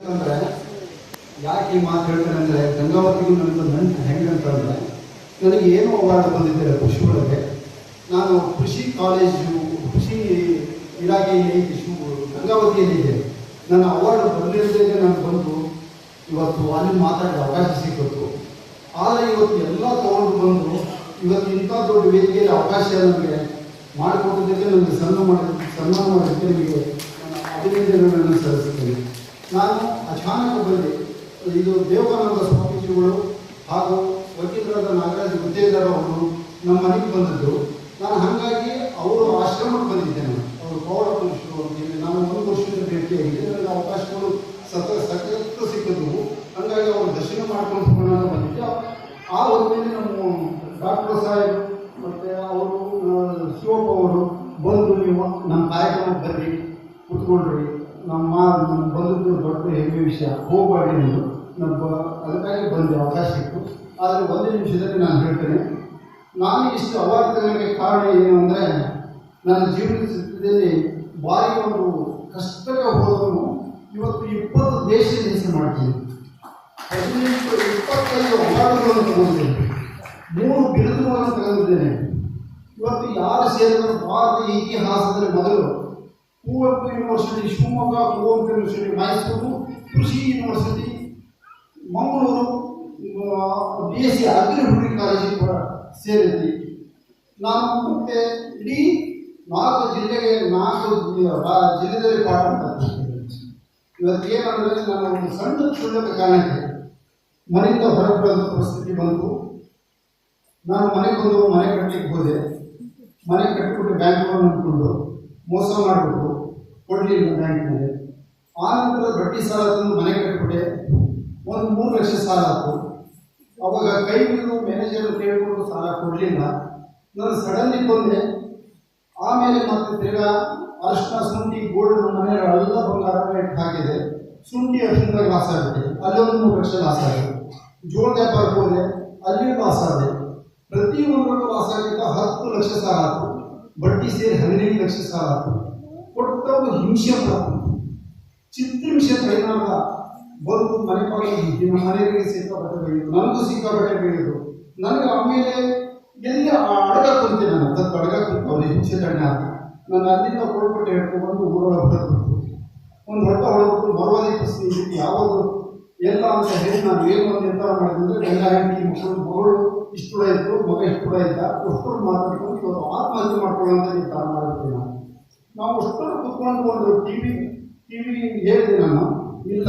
ಅಂದ್ರೆ ಯಾಕೆ ಈ ಮಾತು ಹೇಳ್ತಾರೆ ಅಂದರೆ, ಗಂಗಾವತಿಗೂ ನನ್ನದು ನಂಟು ಹೆಂಗಂತಂದರೆ ನನಗೆ ಏನು ಅವಾರ್ಡ್ ಬಂದಿದ್ದಾರೆ ಕೃಷಿ ಒಳಗೆ ನಾನು ಕೃಷಿ ಕಾಲೇಜು, ಕೃಷಿ ಇಲಾಖೆಯಲ್ಲಿ ಗಂಗಾವತಿಯಲ್ಲಿ ಗಂಗಾವತಿಯಲ್ಲಿದೆ ನನ್ನ ಅವಾರ್ಡ್ ಬಂದಿರದೇ ನಾನು ಬಂದು ಇವತ್ತು ಅಲ್ಲಿ ಮಾತಾಡೋ ಅವಕಾಶ ಸಿಕ್ಕಿತ್ತು. ಆದರೆ ಇವತ್ತು ಎಲ್ಲ ತಗೊಂಡು ಬಂದು, ಇವತ್ತು ಇಂಥ ದೊಡ್ಡ ವೇದಿಕೆಯಲ್ಲಿ ಅವಕಾಶ ನನಗೆ ಮಾಡಿಕೊಟ್ಟಿದ್ದಕ್ಕೆ ನನಗೆ ಸನ್ಮಾನ ಮಾಡಿ ಸನ್ಮಾನ ಮಾಡೋದಕ್ಕೆ ನನಗೆ ಅಭಿನಂದನೆಗಳನ್ನು ಸಲ್ಲಿಸುತ್ತೇನೆ. ನಾನು ಅಚಾನಕ ಬಂದೆ. ಇದು ದೇವಾನಂದ ಸ್ವಾಮೀಜಿಗಳು ಹಾಗೂ ವಕೀಲರಾದ ನಾಗರಾಜ್ ಗುದ್ದೇದಾರ ಅವರು ನಮ್ಮ ಮನೆಗೆ ಬಂದದ್ದು. ನಾನು ಹಾಗಾಗಿ ಅವರು ಆಶ್ರಮಕ್ಕೆ ಬಂದಿದ್ದೆ ನಾನು ಅವರು ಪೌರ ಪುರುಷರು ಅಂತೇಳಿ ನಾನು ಒಂದು ವರ್ಷದ ಭೇಟಿಯಾಗಿದೆ ನನಗೆ ಅವಕಾಶಗಳು ಸತ ಸತತ ಸಿಕ್ಕಿದ್ವು ಹಾಗಾಗಿ ಅವರು ದರ್ಶನ ಮಾಡ್ಕೊಂಡು ಹೋಗೋಣ ಅಂತ ಬಂದಿದ್ದೆ. ಆ ಹೊತ್ತಿನಲ್ಲಿ ನಮ್ಮ ಡಾಕ್ಟರ್ ಸಾಹೇಬ್ ಮತ್ತು ಅವರು ಶಿವಪ್ಪ ಅವರು ಬಂದು ನೀವು ನಮ್ಮ ಕಾರ್ಯಕ್ರಮಕ್ಕೆ ಬರ್ರಿ ಕುತ್ಕೊಳ್ರಿ ನಮ್ಮ ನಮ್ಮ ಬಂದದ್ದು ದೊಡ್ಡ ಹೆಮ್ಮೆ ವಿಷಯ. ಹೋಗಬೇಡಿ ನೀವು. ನಮ್ಮ ಅದಕ್ಕಾಗಿ ಬಂದೆ, ಅವಕಾಶ ಸಿಕ್ತು ಆದರೆ ಒಂದು ನಿಮಿಷದಲ್ಲಿ ನಾನು ಹೇಳ್ತೇನೆ, ನಾನು ಇಷ್ಟು ಅವಾರ್ಡ್ ತಗೊಳ್ಳೋಕ್ಕೆ ಕಾರಣ ಏನು ಅಂದರೆ, ನನ್ನ ಜೀವನದ ಸ್ಥಿತಿಯಲ್ಲಿ ಭಾರಿ ಒಂದು ಕಷ್ಟಕ್ಕೆ ಹೋದವನು ಇವತ್ತು ಇಪ್ಪತ್ತು ದೇಶದ ಹೆಸರು ಮಾಡ್ತೀನಿ. ಹದಿನೆಂಟು, ಇಪ್ಪತ್ತೈದು ಅವಾರ್ಡ್ಗಳನ್ನು ತಗೊಂಡಿದ್ದೇನೆ. ಮೂರು ಬಿರುದುಗಳನ್ನು ತಗೊಂಡಿದ್ದೇನೆ. ಇವತ್ತು ಯಾರು ಸೇರಿದ್ರು ಭಾರತ ಇತಿಹಾಸದಲ್ಲಿ ಮೊದಲು ಕುವೆಂಪು ಯೂನಿವರ್ಸಿಟಿ ಶಿವಮೊಗ್ಗ ಕುವೆಂಪು ಯೂನಿವರ್ಸಿಟಿ ಮೈಸೂರು ಕೃಷಿ university Mangaluru B S C agri ಹುಡುಗಿ ಕಾಲೇಜಿಗೆ ಕೂಡ ಸೇರಿದ್ವಿ ನಾನು ಮತ್ತೆ ಇಡೀ ನಾಲ್ಕು ಜಿಲ್ಲೆಗೆ ನಾಲ್ಕು ಜಿಲ್ಲೆಯಲ್ಲಿ ಪಾಠ ಮಾಡ್ತೀನಿ ಇವತ್ತು ಏನಂದರೆ ನನ್ನ ಒಂದು ಸಣ್ಣ ಕ್ಷುಲ್ಲಕ ಕಾರಣಕ್ಕೆ ಮನೆಯಿಂದ ಹೊರಗೆ ಬರೋ ಪರಿಸ್ಥಿತಿ ಬಂತು ನಾನು ಮನೆಗೆ ಬಂದು ಮನೆ ಕಟ್ಟಲಿಕ್ಕೆ ಹೋದೆ ಮನೆ ಕಟ್ಟಿಬಿಟ್ಟು ಬ್ಯಾಂಕ್ ಲೋನ್ ಅಂದ್ಕೊಂಡು ಮೋಸ ಮಾಡಿಬಿಟ್ಟು ಕೊಡಲಿಲ್ಲ ಬ್ಯಾಂಕ್ನಲ್ಲಿ ಆನಂತರ ಬಡ್ಡಿ ಸಾಲ ತಂದು ಮನೆ ಕಟ್ಟಿಬಿಟ್ಟೆ ಒಂದು ಮೂರು ಲಕ್ಷ ಸಾಲ ಆಯಿತು. ಅವಾಗ ಕೈ ಬಿದ್ದು ಮ್ಯಾನೇಜರ್ ಕೇಳಿಕೊಂಡು ಸಾಲ ಕೊಡಲಿಲ್ಲ. ನಾನು ಸಡನ್ಲಿ ಬಂದೆ. ಆಮೇಲೆ ಮತ್ತೆ ತಿರ್ಗಾ ಅರ್ಶಿನ, ಶುಂಠಿ, ಗೋಲ್ಡ್ ನಮ್ಮ ಮನೆಯಲ್ಲ ಬಂಗಾರ ರೇಟ್ ಹಾಕಿದೆ. ಶುಂಠಿ ಅರ್ಶಿನದಾಗ ಲಾಸ್ ಅಲ್ಲಿ ಒಂದು ಮೂರು ಲಕ್ಷ ಲಾಸ್ ಆಗಿದೆ. ಜೋಳ ವ್ಯಾಪಾರಕ್ಕೆ ಹೋದೆ. ಅಲ್ಲಿ ಲಾಸ್ ಪ್ರತಿ ಒಂದು ಲಾಸ್ ಆಗಿದ್ದ ಹತ್ತು ಲಕ್ಷ ಸಾಲ ಆಯ್ತು. ಬಡ್ಡಿ ಸೇರಿ ಹದಿನೆಂಟು ಲಕ್ಷ ಸಾಲ. ಕೊಟ್ಟವು ಹಿಂಸೆ ಚಿತ್ರ ಚಿತ್ರಹಿಂಸೆ ಪರಿಣಾಮ ಬಂದು ಮನೆ ಪಾಲಿಗೆ ನಮ್ಮ ಮನೆಯವರಿಗೆ ಸಿಕ್ಕಾಪಟ್ಟೆ ಬೆಳೆಯೋದು ನನಗೂ ಸಿಕ್ಕಾಪಟ್ಟೆ ಬೆಳೆಯೋದು ನನಗೆ ಆಮೇಲೆ ಎಲ್ಲಿ ಅಡಗ ಕುಂತೆ ನಾನು, ಅದಕ್ಕೆ ಅಡಗ ಕುಂತು ಅವ್ರು ಹಿಂಸೆ ತಣ್ಣ ನಾನು ಅಲ್ಲಿಂದ ಕೊಡ್ಬಿಟ್ಟು ಹೇಳ್ಕೊಂಡು ಊರೊಳಗೆ ಹೊರಬಿಟ್ಟು ಒಂದು ಹೊಟ್ಟೆ ಹೊರಬಿಟ್ಟು ಬರುವಾದಿ ಪ್ರಶ್ನೆ ಯಾವುದು ಎಲ್ಲ ಅಂತ ಹೇಳಿ ನಾನು ಏನು ಒಂದು ನಿರ್ಧಾರ ಮಾಡಿದ್ರೆ ಗಂಡ ಹೆಂಡತಿ ಮಕ್ಕಳು ಮಗಳು ಇಷ್ಟು ಕೂಡ ಇತ್ತು ಮಗ ಇಷ್ಟು ಕೂಡ ಇದ್ದ ಅಷ್ಟು ಮಾತಾಡ್ಕೊಂಡು ಇವತ್ತು ಆತ್ಮಹತ್ಯೆ ಮಾಡ್ಕೊಳ್ಳುವಂತ ನಿರ್ಧಾರ ಮಾಡಿರ್ತೀನಿ ನಾನು. ನಾವು ಅಷ್ಟು ಕುತ್ಕೊಂಡು ಒಂದು ಟಿ ವಿ ಟಿ ವಿ ಹೇಳಿದೆ ನಾನು, ಇಲ್ಲ